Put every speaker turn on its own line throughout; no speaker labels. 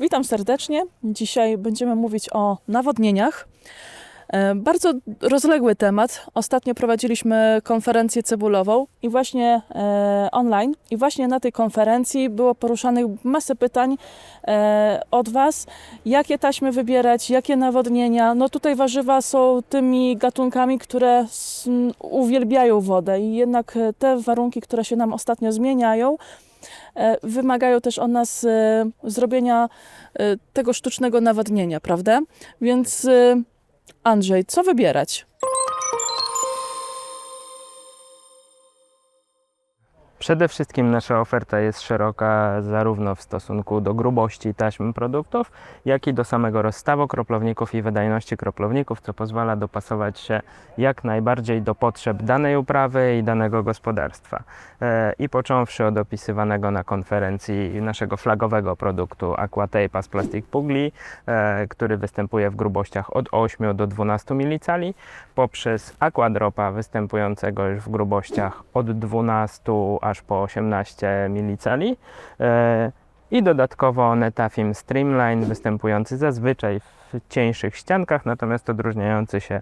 Witam serdecznie. Dzisiaj będziemy mówić o nawodnieniach. E, Bardzo rozległy temat. Ostatnio prowadziliśmy konferencję cebulową i właśnie e, online. I właśnie na tej konferencji było poruszanych masę pytań e, od Was. Jakie taśmy wybierać, jakie nawodnienia. No tutaj warzywa są tymi gatunkami, które uwielbiają wodę i jednak e, te warunki, które się nam ostatnio zmieniają, wymagają też od nas e, zrobienia e, tego sztucznego nawodnienia, prawda? Więc e, Andrzej, co wybierać?
Przede wszystkim nasza oferta jest szeroka zarówno w stosunku do grubości taśmy produktów, jak i do samego rozstawu kroplowników i wydajności kroplowników, co pozwala dopasować się jak najbardziej do potrzeb danej uprawy i danego gospodarstwa. E, I począwszy od opisywanego na konferencji naszego flagowego produktu Aquatape z Plastic Pugli, e, który występuje w grubościach od 8 do 12 milicali, poprzez Aquadropa występującego już w grubościach od 12 aż po 18 milicali e, i dodatkowo Netafim Streamline występujący zazwyczaj w cieńszych ściankach, natomiast odróżniający się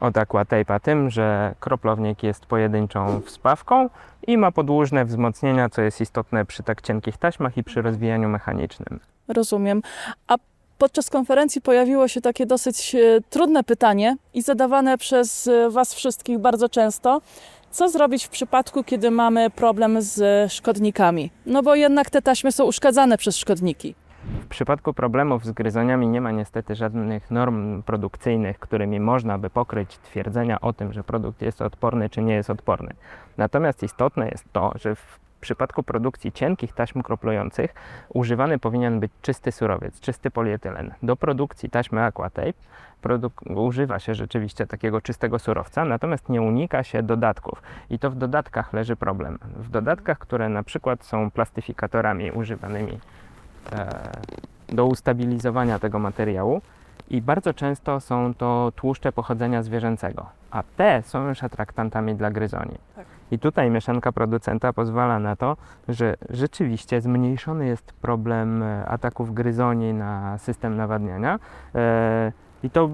od Aquatape'a tym, że kroplownik jest pojedynczą wspawką i ma podłużne wzmocnienia, co jest istotne przy tak cienkich taśmach i przy rozwijaniu mechanicznym.
Rozumiem. A podczas konferencji pojawiło się takie dosyć e, trudne pytanie i zadawane przez e, Was wszystkich bardzo często. Co zrobić w przypadku, kiedy mamy problem z szkodnikami? No bo jednak te taśmy są uszkadzane przez szkodniki.
W przypadku problemów z gryzoniami nie ma niestety żadnych norm produkcyjnych, którymi można by pokryć twierdzenia o tym, że produkt jest odporny czy nie jest odporny. Natomiast istotne jest to, że w przypadku produkcji cienkich taśm kroplujących używany powinien być czysty surowiec, czysty polietylen. Do produkcji taśmy Aquatape produk- używa się rzeczywiście takiego czystego surowca, natomiast nie unika się dodatków. I to w dodatkach leży problem. W dodatkach, które na przykład są plastyfikatorami używanymi e, do ustabilizowania tego materiału i bardzo często są to tłuszcze pochodzenia zwierzęcego, a te są już atraktantami dla gryzoni.
Tak.
I tutaj mieszanka producenta pozwala na to, że rzeczywiście zmniejszony jest problem e, ataków gryzoni na system nawadniania. E, I to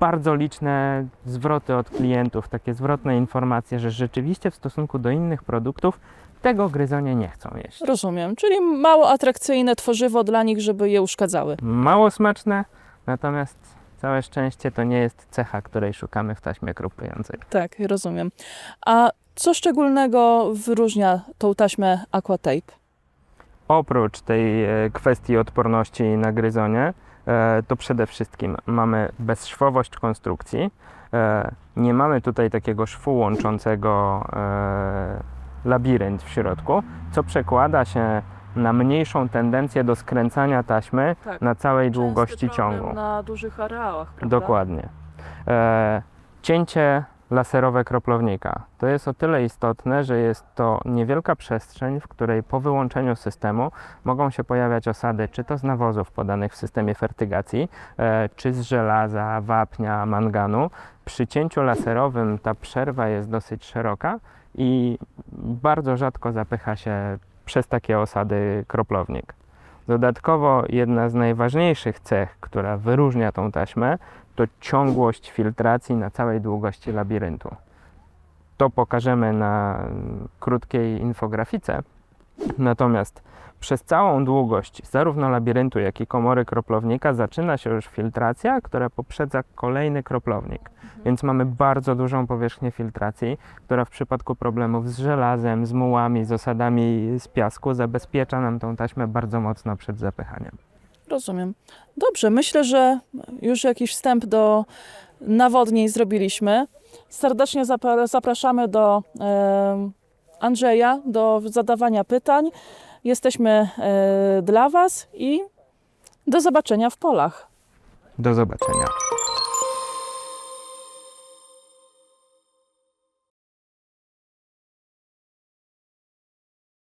bardzo liczne zwroty od klientów, takie zwrotne informacje, że rzeczywiście w stosunku do innych produktów tego gryzonie nie chcą jeść.
Rozumiem. Czyli mało atrakcyjne tworzywo dla nich, żeby je uszkadzały.
mało smaczne, natomiast całe szczęście to nie jest cecha, której szukamy w taśmie kroplującej.
Tak, rozumiem. A co szczególnego wyróżnia tą taśmę Aquatape?
Oprócz tej e, kwestii odporności na gryzonie, e, to przede wszystkim mamy bezszwowość konstrukcji. E, Nie mamy tutaj takiego szwu łączącego labirynt w środku, co przekłada się na mniejszą tendencję do skręcania taśmy
Tak.
na całej długości ciągu.
Na dużych areałach, prawda?
Dokładnie. E, cięcie laserowe kroplownika. To jest o tyle istotne, że jest to niewielka przestrzeń, w której po wyłączeniu systemu mogą się pojawiać osady, czy to z nawozów podanych w systemie fertygacji, e, czy z żelaza, wapnia, manganu. Przy cięciu laserowym ta przerwa jest dosyć szeroka i bardzo rzadko zapycha się przez takie osady kroplownik. Dodatkowo jedna z najważniejszych cech, która wyróżnia tą taśmę, to ciągłość filtracji na całej długości labiryntu. To pokażemy na krótkiej infografice. Natomiast przez całą długość zarówno labiryntu, jak i komory kroplownika zaczyna się już filtracja, która poprzedza kolejny kroplownik. Więc mamy bardzo dużą powierzchnię filtracji, która w przypadku problemów z żelazem, z mułami, z osadami z piasku zabezpiecza nam tą taśmę bardzo mocno przed zapychaniem.
Rozumiem. Dobrze, myślę, że już jakiś wstęp do nawodnień zrobiliśmy. Serdecznie zapra- zapraszamy do Andrzeja do zadawania pytań. Jesteśmy e, dla Was i do zobaczenia w polach.
Do zobaczenia.